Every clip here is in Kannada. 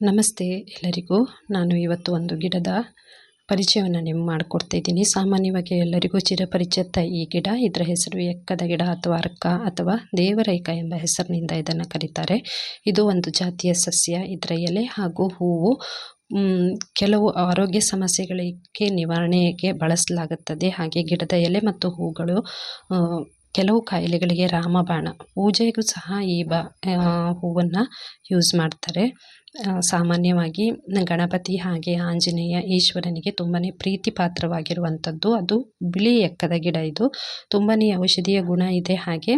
ನಮಸ್ತೆ ಎಲ್ಲರಿಗೂ. ನಾನು ಇವತ್ತು ಒಂದು ಗಿಡದ ಪರಿಚಯವನ್ನು ನಿಮ್ಗೆ ಮಾಡಿಕೊಡ್ತಾ ಇದ್ದೀನಿ. ಸಾಮಾನ್ಯವಾಗಿ ಎಲ್ಲರಿಗೂ ಚಿರಪರಿಚಿತ ಈ ಗಿಡ. ಇದರ ಹೆಸರು ಎಕ್ಕದ ಗಿಡ ಅಥವಾ ಅರ್ಕ ಅಥವಾ ದೇವರೈಕ ಎಂಬ ಹೆಸರಿನಿಂದ ಇದನ್ನು ಕರೀತಾರೆ. ಇದು ಒಂದು ಜಾತಿಯ ಸಸ್ಯ. ಇದರ ಎಲೆ ಹಾಗೂ ಹೂವು ಕೆಲವು ಆರೋಗ್ಯ ಸಮಸ್ಯೆಗಳಿಗೆ ನಿವಾರಣೆಗೆ ಬಳಸಲಾಗುತ್ತದೆ. ಹಾಗೆ ಗಿಡದ ಎಲೆ ಮತ್ತು ಹೂಗಳು ಕೆಲವು ಕಾಯಿಲೆಗಳಿಗೆ ರಾಮಬಾಣ. ಪೂಜೆಗೂ ಸಹ ಈ ಬ ಹೂವನ್ನು ಯೂಸ್ ಮಾಡ್ತಾರೆ. ಸಾಮಾನ್ಯವಾಗಿ ಗಣಪತಿ ಹಾಗೆ ಆಂಜನೇಯ ಈಶ್ವರನಿಗೆ ತುಂಬಾ ಪ್ರೀತಿ ಪಾತ್ರವಾಗಿರುವಂಥದ್ದು. ಅದು ಬಿಳಿ ಎಕ್ಕದ ಗಿಡ ಇದು. ತುಂಬಾ ಔಷಧೀಯ ಗುಣ ಇದೆ ಹಾಗೆ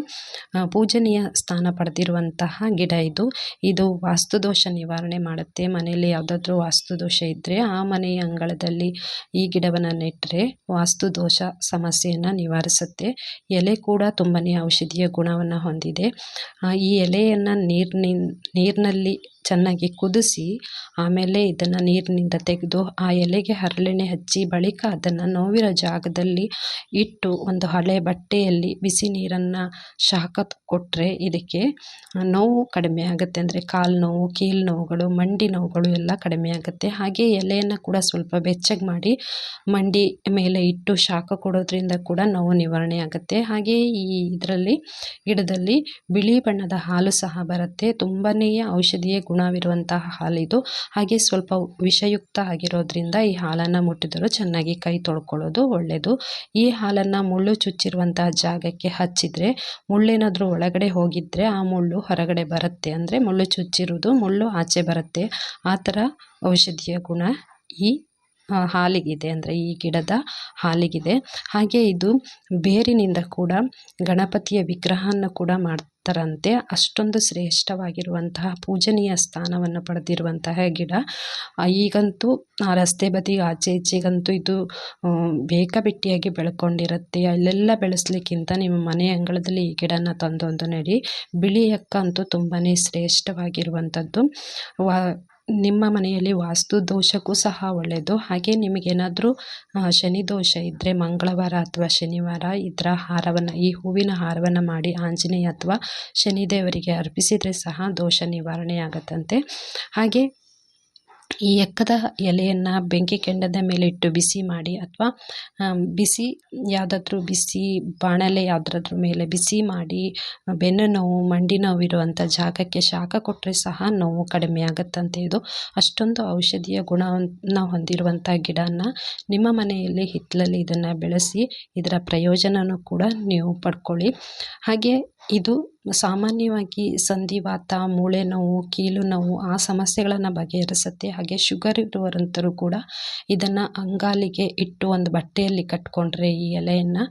ಪೂಜನೀಯ ಸ್ಥಾನ ಪಡೆದಿರುವಂತಹ ಗಿಡ ಇದು. ಇದು ವಾಸ್ತುದೋಷ ನಿವಾರಣೆ ಮಾಡುತ್ತೆ. ಮನೆಯಲ್ಲಿ ಯಾವುದಾದ್ರೂ ವಾಸ್ತುದೋಷ ಇದ್ದರೆ ಆ ಮನೆಯ ಅಂಗಳದಲ್ಲಿ ಈ ಗಿಡವನ್ನು ನೆಟ್ಟರೆ ವಾಸ್ತುದೋಷ ಸಮಸ್ಯೆಯನ್ನು ನಿವಾರಿಸುತ್ತೆ. ಎಲೆ ಕೂಡ ತುಂಬಾ ಔಷಧೀಯ ಗುಣವನ್ನು ಹೊಂದಿದೆ. ಈ ಎಲೆಯನ್ನು ನೀರಿನ ನೀರಿನಲ್ಲಿ ಚೆನ್ನಾಗಿ ಕುದಿಸಿ, ಆಮೇಲೆ ಇದನ್ನು ನೀರಿನಿಂದ ತೆಗೆದು ಆ ಎಲೆಗೆ ಹರಳೆಣ್ಣೆ ಹಚ್ಚಿ ಬಳಿಕ ಅದನ್ನು ನೋವಿರೋ ಜಾಗದಲ್ಲಿ ಇಟ್ಟು ಒಂದು ಹಳೆ ಬಟ್ಟೆಯಲ್ಲಿ ಬಿಸಿ ನೀರನ್ನು ಶಾಖ ಕೊಟ್ಟರೆ ಇದಕ್ಕೆ ನೋವು ಕಡಿಮೆ ಆಗುತ್ತೆ. ಅಂದರೆ ಕಾಲು ನೋವು, ಕೀಲು ನೋವುಗಳು, ಮಂಡಿ ನೋವುಗಳು ಎಲ್ಲ ಕಡಿಮೆ ಆಗುತ್ತೆ. ಹಾಗೆ ಎಲೆಯನ್ನು ಕೂಡ ಸ್ವಲ್ಪ ಬೆಚ್ಚಗೆ ಮಾಡಿ ಮಂಡಿ ಮೇಲೆ ಇಟ್ಟು ಶಾಖ ಕೊಡೋದ್ರಿಂದ ಕೂಡ ನೋವು ನಿವಾರಣೆ ಆಗುತ್ತೆ. ಹಾಗೆ ಈ ಇದರಲ್ಲಿ ಗಿಡದಲ್ಲಿ ಬಿಳಿ ಬಣ್ಣದ ಹಾಲು ಸಹ ಬರುತ್ತೆ. ತುಂಬನೇ ಔಷಧೀಯ ಗುಣವಿರುವಂತಹ ಹಾಲಿದು. ಹಾಗೆ ಸ್ವಲ್ಪ ವಿಷಯುಕ್ತ ಆಗಿರೋದ್ರಿಂದ ಈ ಹಾಲನ್ನು ಮುಟ್ಟಿದರೂ ಚೆನ್ನಾಗಿ ಕೈ ತೊಳ್ಕೊಳ್ಳೋದು ಒಳ್ಳೆಯದು ಈ ಹಾಲನ್ನು ಮುಳ್ಳು ಚುಚ್ಚಿರುವಂತಹ ಜಾಗಕ್ಕೆ ಹಚ್ಚಿದರೆ, ಮುಳ್ಳೇನಾದರೂ ಒಳಗಡೆ ಹೋಗಿದ್ದರೆ ಆ ಮುಳ್ಳು ಹೊರಗಡೆ ಬರುತ್ತೆ. ಅಂದರೆ ಮುಳ್ಳು ಚುಚ್ಚಿರುವುದು, ಮುಳ್ಳು ಆಚೆ ಬರುತ್ತೆ. ಆ ಥರ ಔಷಧಿಯ ಗುಣ ಈ ಹಾಲಿಗಿದೆ. ಅಂದರೆ ಈ ಗಿಡದ ಹಾಲಿಗಿದೆ. ಹಾಗೆ ಇದು ಬೇರಿನಿಂದ ಕೂಡ ಗಣಪತಿಯ ವಿಗ್ರಹವನ್ನು ಕೂಡ ಮಾಡ್ತಾರಂತೆ ಅಷ್ಟೊಂದು ಶ್ರೇಷ್ಠವಾಗಿರುವಂತಹ ಪೂಜನೀಯ ಸ್ಥಾನವನ್ನು ಪಡೆದಿರುವಂತಹ ಗಿಡ. ಈಗಂತೂ ರಸ್ತೆ ಬದಿ ಆಚೆ ಈಚೆಗಂತೂ ಇದು ಬೇಕಬಿಟ್ಟಿಯಾಗಿ ಬೆಳ್ಕೊಂಡಿರುತ್ತೆ. ಅಲ್ಲೆಲ್ಲ ಬೆಳೆಸ್ಲಿಕ್ಕಿಂತ ನಿಮ್ಮ ಮನೆ ಅಂಗಳದಲ್ಲಿ ಈ ಗಿಡನ ತಂದೊಂದು ನೆಡಿ. ಬಿಳಿ ಅಕ್ಕ ಅಂತೂ ತುಂಬಾ ಶ್ರೇಷ್ಠವಾಗಿರುವಂಥದ್ದು. ವಾ ನಿಮ್ಮ ಮನೆಯಲ್ಲಿ ವಾಸ್ತು ದೋಷಕ್ಕೂ ಸಹ ಒಳ್ಳೆಯದು. ಹಾಗೆ ನಿಮಗೇನಾದರೂ ಶನಿ ದೋಷ ಇದ್ದರೆ ಮಂಗಳವಾರ ಅಥವಾ ಶನಿವಾರ ಇದರ ಹಾರವನ್ನು, ಈ ಹೂವಿನ ಹಾರವನ್ನು ಮಾಡಿ ಆಂಜನೇಯ ಅಥವಾ ಶನಿದೇವರಿಗೆ ಅರ್ಪಿಸಿದರೆ ಸಹ ದೋಷ ನಿವಾರಣೆ ಆಗುತ್ತಂತೆ ಹಾಗೆ ಈ ಎಕ್ಕದ ಎಲೆಯನ್ನು ಬೆಂಕಿ ಕೆಂಡದ ಮೇಲೆ ಇಟ್ಟು ಬಿಸಿ ಮಾಡಿ ಅಥವಾ ಬಿಸಿ ಯಾವುದಾದ್ರೂ ಬಿಸಿ ಬಾಣಲೆ ಯಾವುದ್ರಾದ್ರೂ ಮೇಲೆ ಬಿಸಿ ಮಾಡಿ ಬೆನ್ನು ನೋವು, ಮಂಡಿ ನೋವು ಇರುವಂಥ ಜಾಗಕ್ಕೆ ಶಾಖ ಕೊಟ್ಟರೆ ಸಹ ನೋವು ಕಡಿಮೆ ಆಗುತ್ತಂತೆ. ಇದು ಅಷ್ಟೊಂದು ಔಷಧೀಯ ಗುಣವನ್ನು ಹೊಂದಿರುವಂಥ ಗಿಡನ ನಿಮ್ಮ ಮನೆಯಲ್ಲಿ ಹಿತ್ತಲಲ್ಲಿ ಇದನ್ನು ಬೆಳೆಸಿ, ಇದರ ಪ್ರಯೋಜನನೂ ಕೂಡ ನೀವು ಪಡ್ಕೊಳ್ಳಿ. ಹಾಗೆ ಇದು ಸಾಮಾನ್ಯವಾಗಿ ಸಂಧಿವಾತ ಮೂಳೆ ನೋವು, ಕೀಲು ನೋವು ಆ ಸಮಸ್ಯೆಗಳನ್ನು ಬಗೆಹರಿಸುತ್ತೆ. ಹಾಗೆ ಶುಗರ್ ಇರುವಂಥರು ಕೂಡ ಇದನ್ನು ಅಂಗಾಲಿಗೆ ಇಟ್ಟು ಒಂದು ಬಟ್ಟೆಯಲ್ಲಿ ಕಟ್ಕೊಂಡ್ರೆ ಈ ಎಲೆಯನ್ನು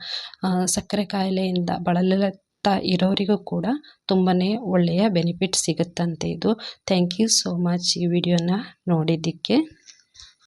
ಸಕ್ಕರೆ ಕಾಯಿಲೆಯಿಂದ ಬಳಲುತ್ತಾ ಇರೋರಿಗೂ ಕೂಡ ತುಂಬಾ ಒಳ್ಳೆಯ ಬೆನಿಫಿಟ್ ಸಿಗುತ್ತಂತೆ ಇದು. ಥ್ಯಾಂಕ್ ಯು ಸೋ ಮಚ್ ಈ ವಿಡಿಯೋನ ನೋಡಿದ್ದಕ್ಕೆ.